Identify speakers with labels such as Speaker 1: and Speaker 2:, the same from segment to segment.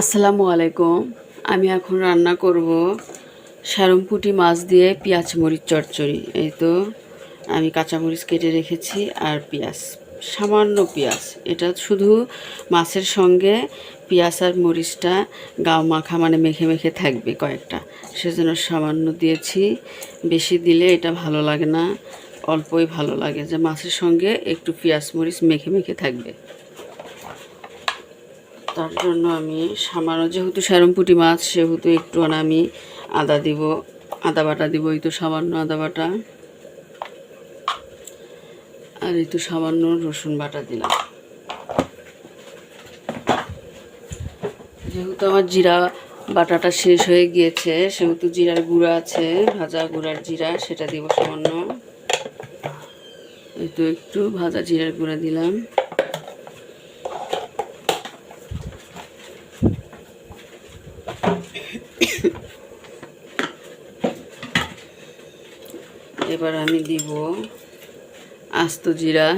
Speaker 1: আসসালামু আলাইকুম। আমি এখন রান্না করব সারমপুটি মাছ দিয়ে পেঁয়াজ মরিচ চচ্চড়ি। এই তো, আমি কাঁচামরিচ কেটে রেখেছি আর পেঁয়াজ, সামান্য পেঁয়াজ। এটা শুধু মাছের সঙ্গে পেঁয়াজ আর মরিচটা গাও মাখা মানে মেখে মেখে থাকবে কয়েকটা। সেজন্য সামান্য দিয়েছি। বেশি দিলে এটা ভালো লাগে না, অল্পই ভালো লাগে যে মাছের সঙ্গে একটু পেঁয়াজ মরিচ মেখে মেখে থাকবে। তার জন্য আমি সামান্য যেহেতু শ্যারমপুটি মাছ, সেহেতু একটু আমি আদা দিব, আদা বাটা দিব, এই তো সামান্য আদা বাটা। আর এই তো সামান্য রসুন বাটা দিলাম। যেহেতু আমার জিরা বাটাটা শেষ হয়ে গিয়েছে, সেহেতু জিরার গুঁড়া আছে, ভাজা গুঁড়ার জিরা, সেটা দিব সামান্য। এই তো একটু ভাজা জিরার গুঁড়া দিলাম। এবার আমি দিব আস্ত জিরা।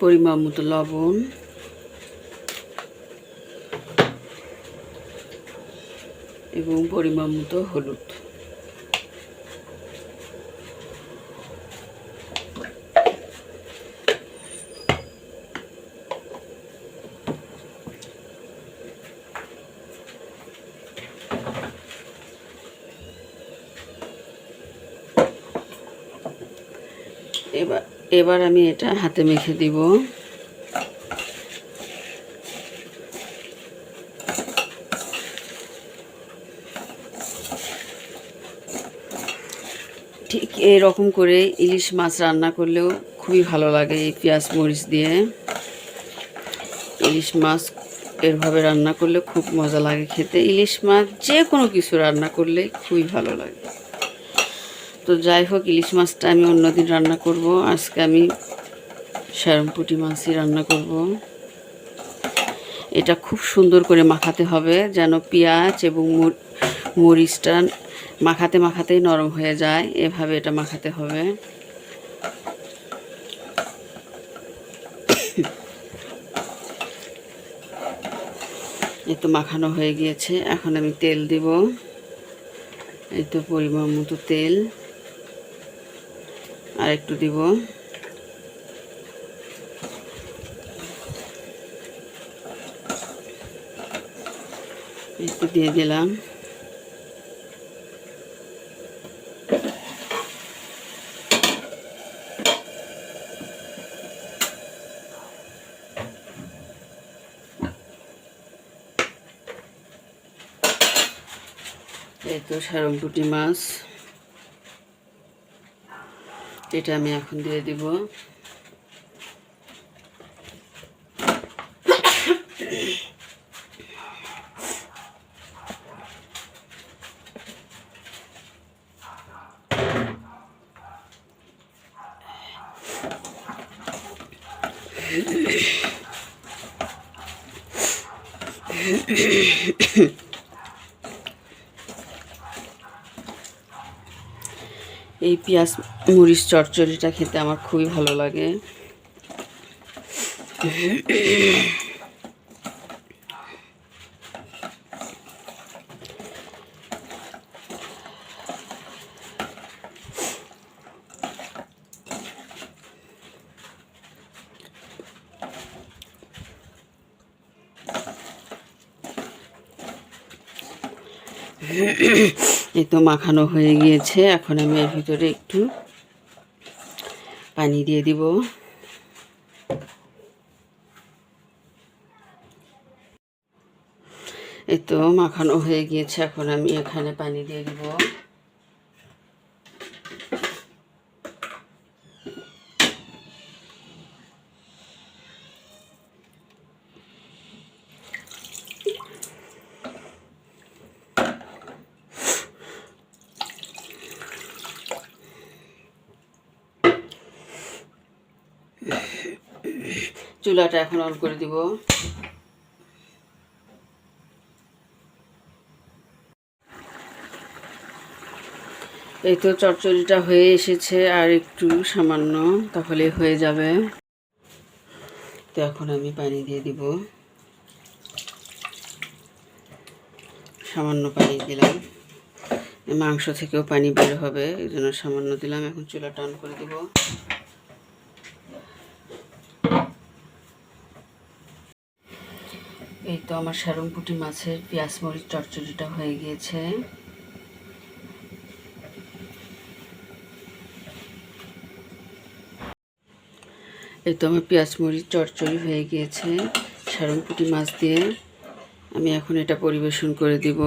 Speaker 1: পরিমাণ মতো লবণ। এবং পরিমাণ মতো হলুদ। এবার এবার আমি এটা হাতে মেখে দিব। ঠিক এরকম করে ইলিশ মাছ রান্না করলেও খুবই ভালো লাগে এই পেঁয়াজ মরিচ দিয়ে। ইলিশ মাছ এরভাবে রান্না করলে খুব মজা লাগে খেতে। ইলিশ মাছ যে কোনো কিছু রান্না করলে খুবই ভালো লাগে। তো যাই হোক, ইলিশ মাছটা আমি অন্যদিন রান্না করব। আজকে আমি শ্যারমপুটি মাছই রান্না করব। এটা খুব সুন্দর করে মাখাতে হবে, যেন পেঁয়াজ এবং মরিচটা মাখাতে মাখাতেই নরম হয়ে যায়। এভাবে এটা মাখাতে হবে। এই তো মাখানো হয়ে গিয়েছে। এখন আমি তেল দিব। এই তো পরিমাণ মতো তেল। আর একটু দিব। একটু দিয়ে দিলাম। এই তো সারমপুটি মাছ। এটা আমি এখন দিয়ে দিব। এই পেঁয়াজ মরিচ চচ্চড়িটা খেতে আমার খুবই ভালো লাগে। এই তো মাখানো হয়ে গিয়েছে। এখন আমি এর ভিতরে একটু পানি দিয়ে দিব। এই তো মাখানো হয়ে গিয়েছে। এখন আমি এখানে পানি দিয়ে দিব। চুলাটা এখন অন করে দিব। এই তো চচ্চড়িটা হয়ে এসেছে আর একটু সামান্য, তাহলে হয়ে যাবে। তো এখন আমি পানি দিয়ে দিব। সামান্য পানি দিলাম। মাংস থেকেও পানি বের হবে, এই জন্য সামান্য দিলাম। এখন চুলাটা অন করে দিব। এই তো আমার সারং সারংপুটি মাছের পেঁয়াজ মরিচ চটচড়িটা হয়ে গিয়েছে। এই তো আমার পেঁয়াজ মরিচ চচ্চড়ি হয়ে গিয়েছে সারং সারংপুটি মাছ দিয়ে। আমি এখন এটা পরিবেশন করে দিব।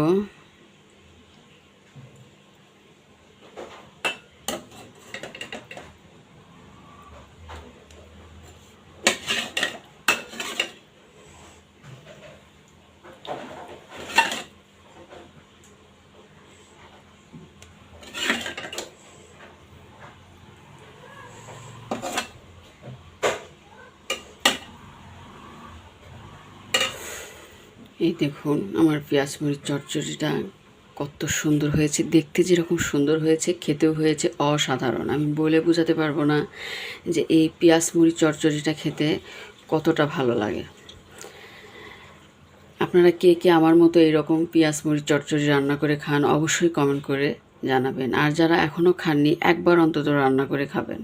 Speaker 1: এই দেখুন আমার পেঁয়াজ মরিচ চচ্চড়িটা কত সুন্দর হয়েছে। দেখতে যেরকম সুন্দর হয়েছে, খেতেও হয়েছে অসাধারণ। আমি বলে বোঝাতে পারব না যে এই পেঁয়াজ মরিচ চচ্চড়িটা খেতে কতটা ভালো লাগে। আপনারা কে কে আমার মতো এইরকম পেঁয়াজ মরিচ চচ্চড়ি রান্না করে খান অবশ্যই কমেন্ট করে জানাবেন। আর যারা এখনও খাননি, একবার অন্তত রান্না করে খাবেন।